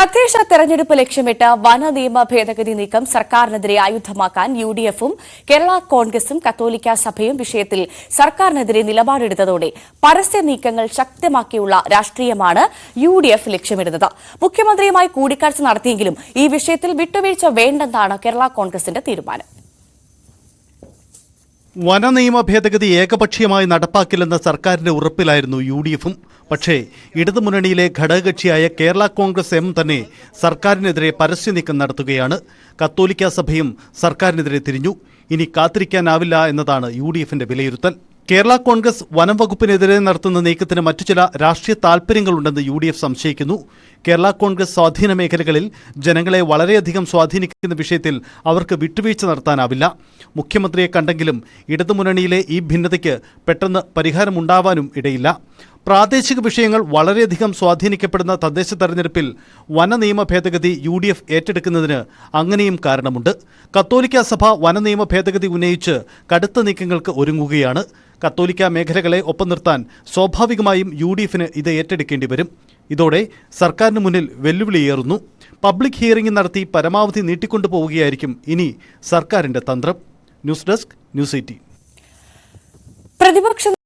തദ്ദേശ തെരഞ്ഞെടുപ്പ് ലക്ഷ്യമിട്ട് വന നിയമ ഭേദഗതി നീക്കം സർക്കാരിനെതിരെ ആയുധമാക്കാൻ യു ഡി എഫും കേരള കോൺഗ്രസും കത്തോലിക്ക സഭയും വിഷയത്തിൽ സർക്കാരിനെതിരെ നിലപാടെടുത്തതോടെ പരസ്യ നീക്കങ്ങൾ ശക്തമാക്കിയുള്ള രാഷ്ട്രീയമാണ് യു ഡി എഫ് ലക്ഷ്യമിടുന്നത്. മുഖ്യമന്ത്രിയുമായി കൂടിക്കാഴ്ച നടത്തിയെങ്കിലും ഈ വിഷയത്തിൽ വിട്ടുവീഴ്ച വേണ്ടെന്നാണ് കേരള കോൺഗ്രസിന്റെ തീരുമാനം. വനനിയമ ഭേദഗതി ഏകപക്ഷീയമായി നടപ്പാക്കില്ലെന്ന സർക്കാരിന്റെ ഉറപ്പിലായിരുന്നു യു ഡി എഫും പക്ഷേ ഇടതുമുന്നണിയിലെ ഘടകകക്ഷിയായ കേരള കോൺഗ്രസ് എം തന്നെ സർക്കാരിനെതിരെ പരസ്യനീക്കം നടത്തുകയാണ്. കത്തോലിക്ക സഭയും സർക്കാരിനെതിരെ തിരിഞ്ഞു. ഇനി കാത്തിരിക്കാനാവില്ല എന്നതാണ് യു വിലയിരുത്തൽ. കേരള കോൺഗ്രസ് വനം വകുപ്പിനെതിരെ നടത്തുന്ന നീക്കത്തിന് മറ്റു ചില രാഷ്ട്രീയ താൽപ്പര്യങ്ങളുണ്ടെന്ന് യു ഡി എഫ് സംശയിക്കുന്നു. കേരള കോൺഗ്രസ് സ്വാധീന മേഖലകളിൽ ജനങ്ങളെ വളരെയധികം സ്വാധീനിക്കുന്ന വിഷയത്തിൽ അവർക്ക് വിട്ടുവീഴ്ച നടത്താനാവില്ല. മുഖ്യമന്ത്രിയെ കണ്ടെങ്കിലും ഇടതുമുന്നണിയിലെ ഈ ഭിന്നതയ്ക്ക് പെട്ടെന്ന് പരിഹാരമുണ്ടാവാനും ഇടയില്ല. പ്രാദേശിക വിഷയങ്ങൾ വളരെയധികം സ്വാധീനിക്കപ്പെടുന്ന തദ്ദേശ തെരഞ്ഞെടുപ്പിൽ വനനിയമ ഭേദഗതി യു ഡി എഫ് ഏറ്റെടുക്കുന്നതിന് അങ്ങനെയും കാരണമുണ്ട്. കത്തോലിക്ക സഭ വനനിയമ ഭേദഗതി ഉന്നയിച്ച് കടുത്ത നീക്കങ്ങൾക്ക് ഒരുങ്ങുകയാണ്. കത്തോലിക്ക മേഖലകളെ ഒപ്പം നിർത്താൻ സ്വാഭാവികമായും യു ഡി എഫിന് ഇത് ഏറ്റെടുക്കേണ്ടി വരും. ഇതോടെ സർക്കാരിന് മുന്നിൽ വെല്ലുവിളിയേറുന്നു പബ്ലിക് ഹിയറിംഗ് നടത്തി പരമാവധി നീട്ടിക്കൊണ്ടുപോവുകയായിരിക്കും ഇനി സർക്കാരിന്റെ തന്ത്രം. News desk news eighteen. പ്രതിപക്ഷ